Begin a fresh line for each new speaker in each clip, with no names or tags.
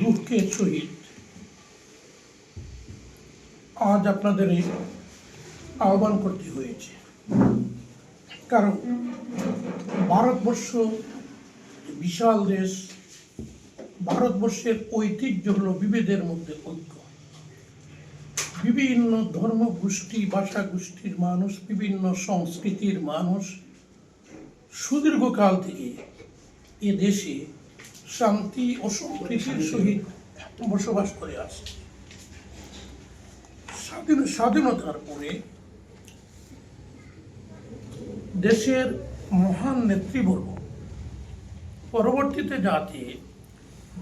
দুঃখের সহিত আজ আপনাদের আহ্বান করতে হয়েছে। কারণ ভারতবর্ষ বিশাল দেশ, ভারতবর্ষের ঐতিহ্য হল বিভেদের মধ্যে ঐক্য। বিভিন্ন ধর্ম গোষ্ঠী ভাষা গোষ্ঠীর মানুষ, বিভিন্ন সংস্কৃতির মানুষ সুদীর্ঘকাল থেকে এ দেশে শান্তি ও সম্প্রীতির সহিত বসবাস করে আসছে স্বাধীন, স্বাধীনতার পরে দেশের মহান নেতৃবর্গ, পরবর্তীতে যাতে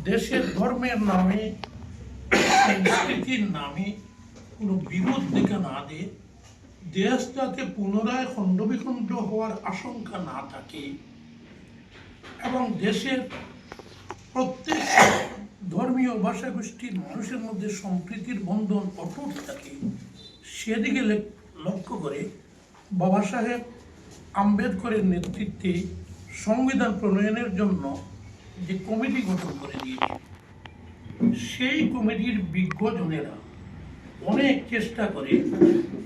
দেশের ধর্মের নামে, সংস্কৃতির নামে কোনো বিরোধ দেখে না দেয় দেশ যাতে পুনরায় খণ্ডবিখণ্ড হওয়ার আশঙ্কা না থাকে এবং দেশের প্রত্যেক ধর্মীয় ভাষাগোষ্ঠীর মানুষের মধ্যে সম্প্রীতির বন্ধন অটুট থাকে, সেদিকে লক্ষ্য করে বাবা সাহেব আম্বেদকরের নেতৃত্বে সংবিধান প্রণয়নের জন্য যে কমিটি গঠন করে দিয়েছে, সেই কমিটির বিজ্ঞজনেরা অনেক চেষ্টা করে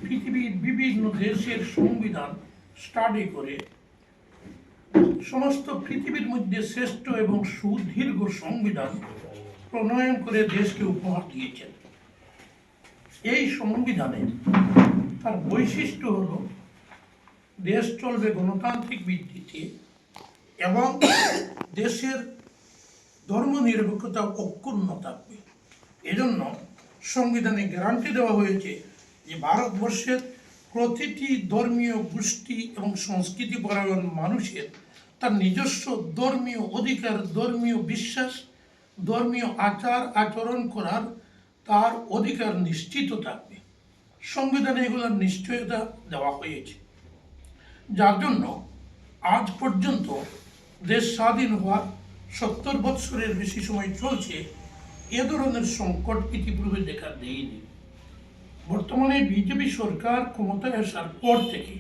পৃথিবীর বিভিন্ন দেশের সংবিধান স্টাডি করে সমস্ত পৃথিবীর মধ্যে শ্রেষ্ঠ এবং সুদীর্ঘ সংবিধান প্রণয়ন করে দেশকে উপহার দিয়েছেন। এই সংবিধানে তার বৈশিষ্ট্য হল, দেশ চলবে গণতান্ত্রিক ভিত্তিতে এবং দেশের ধর্মনিরপেক্ষতা অক্ষুণ্ণ থাকবে। এজন্য সংবিধানে গ্যারান্টি দেওয়া হয়েছে যে ভারতবর্ষের প্রতিটি ধর্মীয় গোষ্ঠী এবং সংস্কৃতি পরায়ণ মানুষের তার নিজস্ব ধর্মীয় অধিকার, ধর্মীয় বিশ্বাস, ধর্মীয় আচার আচরণ করার তার অধিকার নিশ্চিত থাকবে। সংবিধানে এগুলোর নিশ্চয়তা দেওয়া হয়েছে। যার জন্য আজ পর্যন্ত দেশ স্বাধীন হওয়ার সত্তর বৎসরের বেশি সময় চলছে এ ধরনের সংকট ইতিপূর্বে দেখা দেয়নি। বর্তমানে বিজেপি সরকার ক্ষমতায় আসার পর থেকে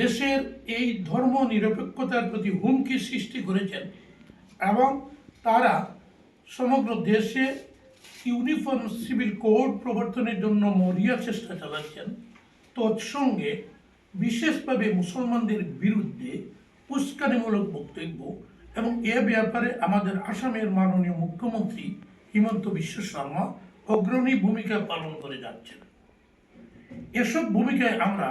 দেশের এই ধর্ম নিরপেক্ষতার প্রতি হুমকি সৃষ্টি করেছেন এবং তারা সমগ্র দেশে ইউনিফর্ম সিভিল কোড প্রবর্তনের জন্য মরিয়া চেষ্টা চালাচ্ছেন। তৎসঙ্গে বিশেষভাবে মুসলমানদের বিরুদ্ধে উস্কানিমূলক বক্তব্য এবং এ ব্যাপারে আমাদের আসামের মাননীয় মুখ্যমন্ত্রী হিমন্ত বিশ্ব শর্মা অগ্রণী ভূমিকা পালন করে যাচ্ছেন। এসব ভূমিকায় আমরা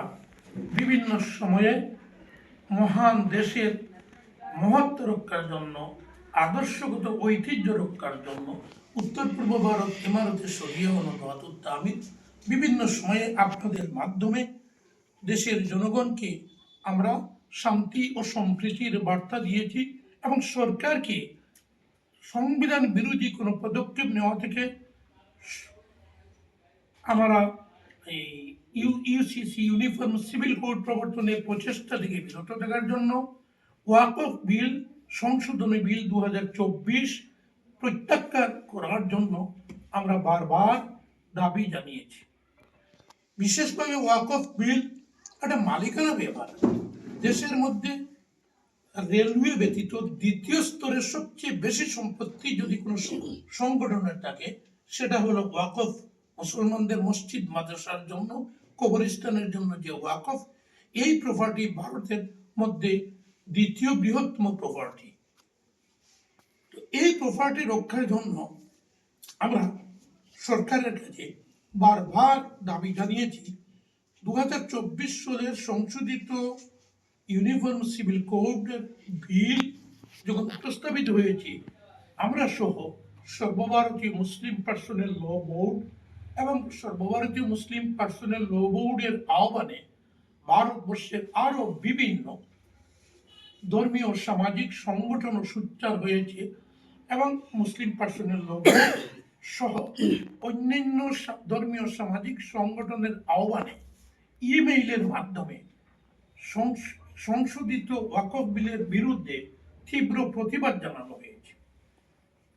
বিভিন্ন সময়ে মহান দেশের মহত্ব রক্ষার জন্য, আদর্শগত ঐতিহ্য রক্ষার জন্য উত্তর পূর্ব ভারত ইমারতে সরিয়া অনুবাদুত তামিল বিভিন্ন সময়ে আপনাদের মাধ্যমে দেশের জনগণকে আমরা শান্তি ও সম্প্রীতির বার্তা দিয়েছি এবং সরকারকে সংবিধান বিরোধী কোনো পদক্ষেপ নেওয়া থেকে আমরা এই U, UCC uniform civil code প্রবর্তনের প্রচেষ্টা থেকে বিরত থাকার জন্য ওয়াকফ বিল, সংশোধনী বিল দু প্রত্যাখ্যান করার জন্য আমরা বারবার দাবি জানিয়েছি। বিশেষভাবে ওয়াকফ বিল একটা মালিকানা ব্যাপার। দেশের মধ্যে রেলওয়ে ব্যতীত দ্বিতীয় স্তরের সবচেয়ে বেশি সম্পত্তি যদি কোনো সংগঠনের থাকে, সেটা হলো ওয়াকফ মুসলমানদের মসজিদ, মাদ্রাসার জন্য, কবরস্থানের জন্য যে ওয়াকফ, এই প্রপার্টি ভারতের মধ্যে দ্বিতীয় বৃহত্তম প্রপার্টি এই প্রপার্টি রক্ষার জন্য আমরা সরকারের কাছে বারবার দাবি জানিয়েছি দু হাজার চব্বিশ সালের সংশোধিত ইউনিফর্ম সিভিল কোড বিল যখন প্রস্তাবিত হয়েছে, আমরা সহ সর্বভারতীয় মুসলিম পার্সোনাল ল বোর্ড এবং সর্বভারতীয় মুসলিম পার্সোনাল ল বোর্ডের আহ্বানে ভারতবর্ষের আরও বিভিন্ন ধর্মীয় সামাজিক সংগঠন সুচ্চার হয়েছে এবং মুসলিম পার্সোনাল ল সহ অন্যান্য ধর্মীয় সামাজিক সংগঠনের আহ্বানে ইমেইলের মাধ্যমে সংশ- সংশোধিত ওয়াকফ বিলের বিরুদ্ধে তীব্র প্রতিবাদ জানানো হয়েছে।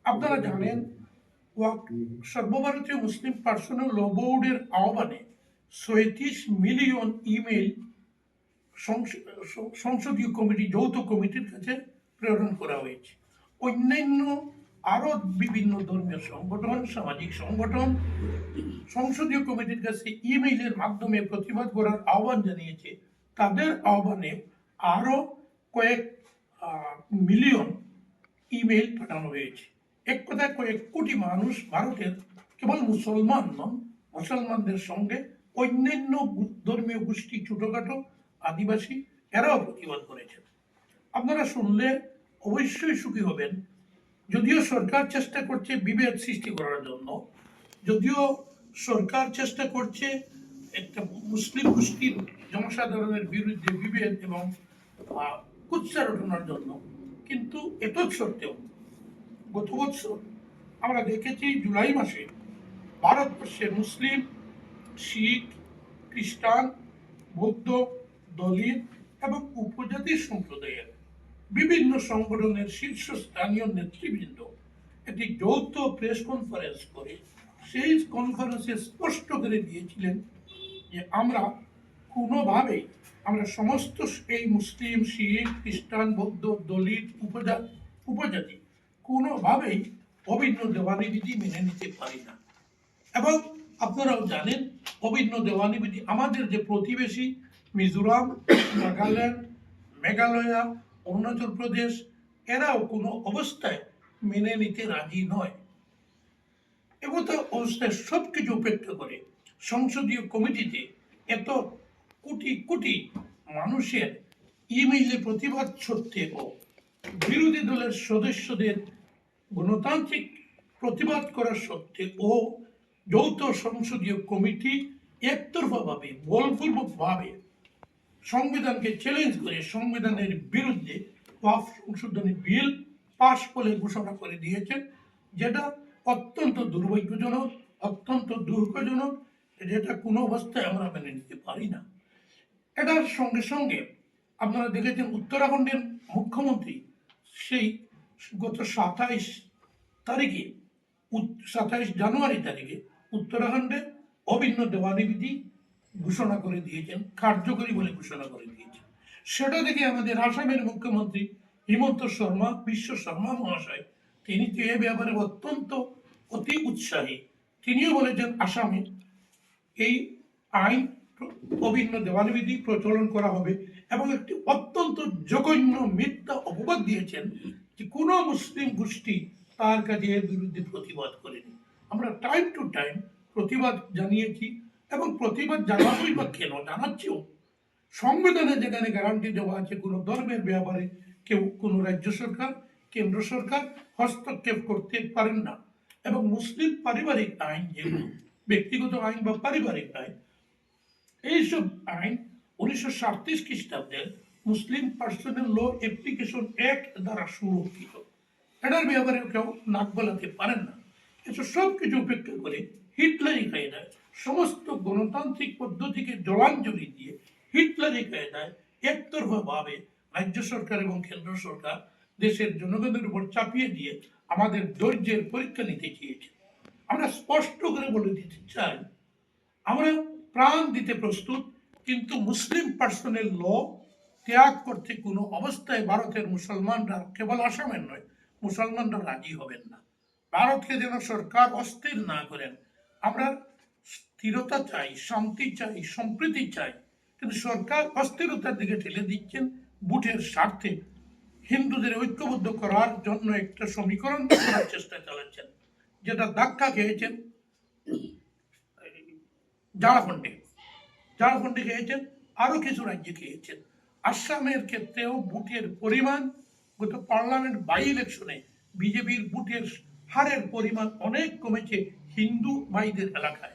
আপনারা জানেন সর্বভারতীয় মুসলিম পার্সোনাল ল বোর্ডের আহ্বানে ছয়ত্রিশ মিলিয়ন স- সংসদীয় কমিটি, যৌথ কমিটির কাছে প্রেরণ করা হয়েছে। অন্যান্য আরও বিভিন্ন ধর্মীয় সংগঠন, সামাজিক সংগঠন সংসদীয় কমিটির কাছে ইমেইলের মাধ্যমে প্রতিবাদ করার আহ্বান জানিয়েছে। তাদের আহ্বানে আরও কয়েক মিলিয়ন ইমেইল পাঠানো হয়েছে। এক কথায় কয়েক কোটি মানুষ ভারতের কেবল মুসলমান নন, মুসলমানদের সঙ্গে অন্যান্য ধর্মীয় গোষ্ঠী, ছোটখাটো আদিবাসী, এরাও প্রতিবাদ করেছেন। আপনারা শুনলে অবশ্যই সুখী হবেন। যদিও সরকার চেষ্টা করছে বিভেদ সৃষ্টি করার জন্য, যদিও সরকার চেষ্টা করছে একটা মুসলিম গোষ্ঠীর জনসাধারণের বিরুদ্ধে বিভেদ এবং কুৎসা রটনার জন্য। কিন্তু এত সত্ত্বেও গত বছর আমরা দেখেছি জুলাই মাসে ভারতবর্ষের মুসলিম, শিখ, খ্রিস্টান, বৌদ্ধ, দলিত এবং উপজাতি সম্প্রদায়ের বিভিন্ন সংগঠনের শীর্ষস্থানীয় নেতৃবৃন্দ একটি যৌথ প্রেস কনফারেন্স করে সেই কনফারেন্সে স্পষ্ট করে দিয়েছিলেন যে আমরা কোনোভাবেই আমরা সমস্ত এই মুসলিম, শিখ, খ্রিস্টান, বৌদ্ধ, দলিত, উপজা, উপজাতি কোনোভাবেই অভিন্ন দেওয়ানি বিধি মেনে নিতে পারি না। এবং আপনারাও জানেন, অভিন্ন দেওয়ানি বিধি আমাদের যে প্রতিবেশী, মিজোরাম, নাগাল্যান্ড, মেঘালয়া, অরুণাচল প্রদেশ, এরাও কোনো অবস্থায় মেনে নিতে রাজি নয়। এবং তো অবস্থায় সব কিছু উপেক্ষা করে সংসদীয় কমিটিতে এত কোটি কোটি মানুষের ইমেইলে প্রতিবাদ সত্ত্বেও বিরোধী দলের সদস্যদের গণতান্ত্রিক প্রতিবাদ করা সত্ত্বেও যৌথ সংসদীয় কমিটি একতরফাভাবে, বলপূর্বকভাবে সংবিধানকে চ্যালেঞ্জ করে সংবিধানের বিরুদ্ধে সংশোধনী বিল পাশ করে ঘোষণা করে দিয়েছেন, যেটা অত্যন্ত দুর্ভাগ্যজনক, অত্যন্ত দুঃখজনক, যেটা কোনো অবস্থায় আমরা মেনে নিতে পারি না। এটার সঙ্গে সঙ্গে আপনারা দেখেছেন উত্তরাখণ্ডের মুখ্যমন্ত্রী সেই গত সাতাইশ তারিখে সাতাইশ জানুয়ারি তারিখে উত্তরাখণ্ডে অভিন্ন দেওয়ানি বিধি ঘোষণা করে দিয়েছেন, কার্যকরী বলে ঘোষণা করে দিয়েছেন। সেটা থেকে আমাদের আসামের মুখ্যমন্ত্রী হিমন্ত শর্মা, বিশ্ব শর্মা মহাশয়, তিনি তো এ ব্যাপারে অত্যন্ত অতি উৎসাহী। তিনিও বলেছেন, আসামে এই আইন অভিন্ন দেওয়ানি বিধি প্রচলন করা হবে এবং একটি অত্যন্ত জঘন্য মিথ্যা অপবাদ দিয়েছেন যে কোনো মুসলিম গোষ্ঠী তার কাছে এর বিরুদ্ধে প্রতিবাদ করেনি। আমরা টাইম টু টাইম প্রতিবাদ জানিয়েছি এবং প্রতিবাদ জানাবোই বা কেন জানাচ্ছিও। সংবিধানে যেখানে গ্যারান্টি দেওয়া আছে, কোনো ধর্মের ব্যাপারে কেউ, কোনো রাজ্য সরকার, কেন্দ্র সরকার হস্তক্ষেপ করতে পারেন না। এবং মুসলিম পারিবারিক আইন যেগুলো ব্যক্তিগত আইন বা পারিবারিক আইন, এইসব আইন উনিশশো সাতত্রিশ খ্রিস্টাব্দের Muslim personal law application act দ্বারা সুরক্ষিত। এটার ব্যাপারে কেউ নাক গলাতে পারেন না। এসব সব কিছু উপেক্ষা করে হিটলারি কায়দায় সমস্ত গণতান্ত্রিক পদ্ধতিকে জলাঞ্জলি দিয়ে হিটলারি কায়দায় একতরফাভাবে রাজ্য সরকার এবং কেন্দ্র সরকার দেশের জনগণের উপর চাপিয়ে দিয়ে আমাদের ধৈর্যের পরীক্ষা নিতে চেয়েছে। আমরা স্পষ্ট করে বলে দিতে চাই, আমরা প্রাণ দিতে প্রস্তুত, কিন্তু মুসলিম পার্সোনাল ল ত্যাগ করতে কোনো অবস্থায় ভারতের মুসলমানরা কেবল আসামের নয়, মুসলমানরা রাজি হবেন না। ভারতকে যেন সরকার অস্থির না করেন। আমরা স্থিরতা চাই, শান্তি চাই, সম্প্রীতি চাই। কিন্তু সরকার অস্থিরতার দিকে ঠেলে দিচ্ছেন বুটের স্বার্থে। হিন্দুদের ঐক্যবদ্ধ করার জন্য একটা সমীকরণ করার চেষ্টা চালাচ্ছেন, যেটা ধাক্কা খেয়েছেন ঝাড়খণ্ডে। ঝাড়খণ্ডে খেয়েছেন, আরও কিছু রাজ্যে খেয়েছেন। আসামের ক্ষেত্রেও বুটের পরিমাণ, গত পার্লামেন্ট বাই ইলেকশনে বিজেপির বুটের হারের পরিমাণ অনেক কমেছে হিন্দু ভাইদের এলাকায়।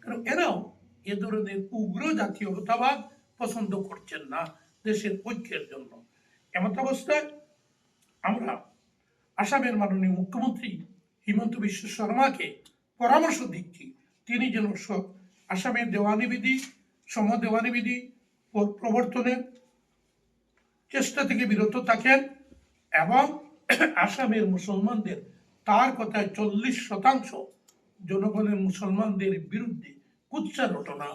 কারণ এরাও এ ধরনের উগ্র জাতীয়তাবাদ পছন্দ করছেন না দেশের ঐক্যের জন্য। এমত অবস্থায় আমরা আসামের মাননীয় মুখ্যমন্ত্রী হিমন্ত বিশ্ব শর্মাকে পরামর্শ দিচ্ছি। তিনি যেন স- আসামের দেওয়ানি বিধি, সম দেওয়ানি বিধি প্রবর্তনের চেষ্টা থেকে বিরত থাকেন এবং আসামের মুসলমানদের তার কথায় চল্লিশ শতাংশ জনগণের মুসলমানদের বিরুদ্ধে কুৎসা রটনা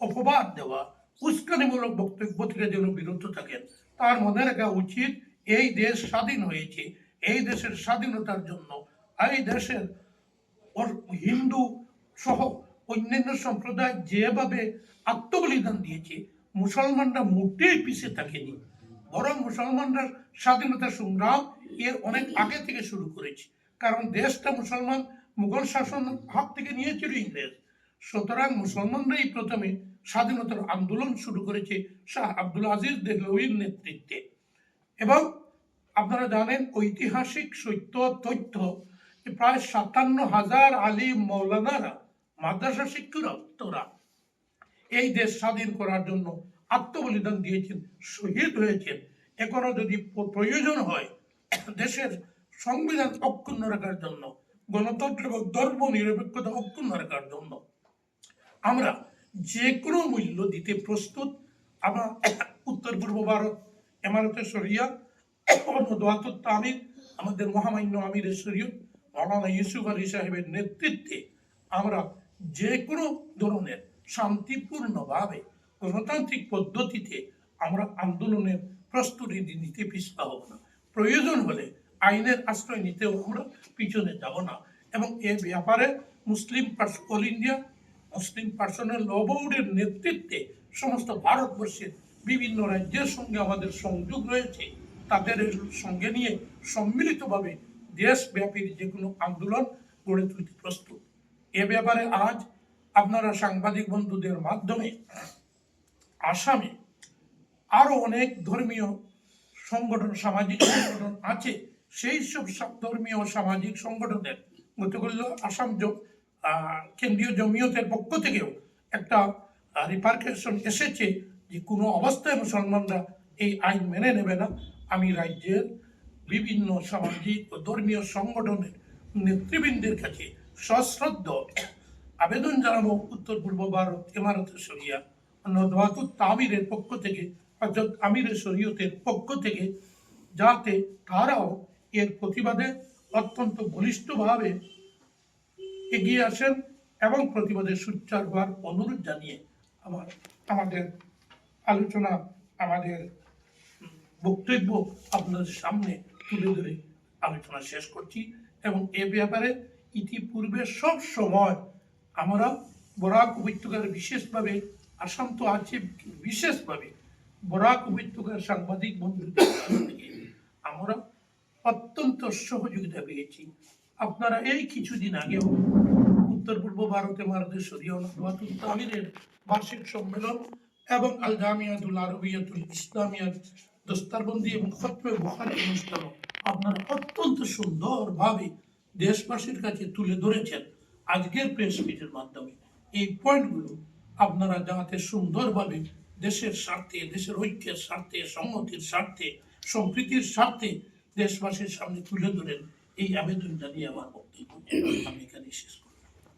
অপবাদ দেওয়া, উস্কানিমূলক বক্তব্য থেকে যেন বিরত থাকেন। তার মনে রাখা উচিত, এই দেশ স্বাধীন হয়েছে, এই দেশের স্বাধীনতার জন্য, এই দেশের হিন্দু সহ অন্যান্য সম্প্রদায় যেভাবে আত্মবলিদান দিয়েছে, মুসলমানরা মোটেই পিছিয়ে থাকেনি। বরং মুসলমানরা স্বাধীনতা সংগ্রাম এর অনেক আগে থেকে শুরু করেছে। কারণ দেশটা মুসলমান, মুঘল শাসন হাত থেকে নিয়েছিল ইংরেজ। সুতরাং মুসলমানরাই প্রথমে স্বাধীনতার আন্দোলন শুরু করেছে শাহ আব্দুল আজিজ দেহলউির নেতৃত্বে। এবং আপনারা জানেন, ঐতিহাসিক সত্য, তথ্য প্রায় সাতান্ন হাজার আলী মৌলানারা মাদ্রাসা শিক্ষকরা এই দেশ স্বাধীন করার জন্য আত্মবলিদান দিয়েছেন, শহীদ হয়েছেন। এখনও যদি প্রয়োজন হয়, দেশের সংবিধান অক্ষুণ্ণ রাখার জন্য, গণতন্ত্র এবং ধর্ম নিরপেক্ষতা অক্ষুণ্ণ রাখার জন্য, আমরা যে কোনো মূল্য দিতে প্রস্তুত। আমরা উত্তর পূর্ব ভারত এমারতে শরিয়া দোয়াতুর আমির আমাদের মহামান্য আমিরের শরীয়ত, মৌলানা ইউসুফ আলী সাহেবের নেতৃত্বে আমরা যে কোনো ধরনের শান্তিপূর্ণভাবে গণতান্ত্রিক পদ্ধতিতে আমরা আন্দোলনের প্রস্তুতি নিতে পিছপা হব না। প্রয়োজন হলে আইনের আশ্রয় নিতেও আমরা পিছনে যাব না এবং এ ব্যাপারে Muslim all India, Muslim personal law বোর্ডের নেতৃত্বে সমস্ত ভারতবর্ষের বিভিন্ন রাজ্যের সঙ্গে আমাদের সংযোগ রয়েছে, তাদের সঙ্গে নিয়ে সম্মিলিতভাবে দেশব্যাপী যে কোনো আন্দোলন গড়ে তুলতে প্রস্তুত। এ ব্যাপারে আজ আপনারা সাংবাদিক বন্ধুদের মাধ্যমে আসামে আরও অনেক ধর্মীয় সংগঠন, সামাজিক সংগঠন আছে। সেই সব ধর্মীয় সামাজিক সংগঠনের গতকাল আসাম কেন্দ্রীয় জমিয়তের পক্ষ থেকেও একটা রিপার্কেশন এসেছে যে কোনো অবস্থায় মুসলমানরা এই আইন মেনে নেবে না। আমি রাজ্যের বিভিন্ন সামাজিক ও ধর্মীয় সংগঠনের নেতৃবৃন্দের কাছে সশ্রদ্ধ আবেদন জানাব উত্তর পূর্ব ভারত ইমারত শরিয়া। তামিরের পক্ষ থেকে হজরত আমিরের শরীয়তের পক্ষ থেকে যাতে তারাও এর প্রতিবাদে অত্যন্ত বলিষ্ঠভাবে এগিয়ে আসেন এবং প্রতিবাদে সুচ্চার হওয়ার অনুরোধ জানিয়ে আমার, আমাদের আলোচনা, আমাদের বক্তব্য আপনাদের সামনে তুলে ধরে আলোচনা শেষ করছি এবং এ ব্যাপারে ইতিপূর্বে সব সময় আমরা বরাক উপত্যকার বিশেষভাবে আসাম তো আছে বিশেষভাবে। বরাক উপত্যকার সাংবাদিক বন্ধুদের আমরা অত্যন্ত সহযোগিতা পেয়েছি। আপনারা এই কিছুদিন আগেও উত্তর পূর্ব ভারতে ভারতের তামিরের বার্ষিক সম্মেলন এবং আল জামিয়াতুল আরবিয়াতুল ইসলামিয়াত দস্তারবন্দি এবং খতমে বুখারি অনুষ্ঠান আপনারা অত্যন্ত সুন্দরভাবে দেশবাসীর কাছে তুলে ধরেছেন। আজকের প্রেস মিটের মাধ্যমে। এই পয়েন্টগুলো আপনারা যাতে সুন্দরভাবে দেশের স্বার্থে, দেশের ঐক্যের স্বার্থে সংহতির স্বার্থে, সম্প্রীতির স্বার্থে দেশবাসীর সামনে তুলে ধরেন, এই আবেদনটা জানিয়ে আমার বক্তব্য আমি এখানে শেষ।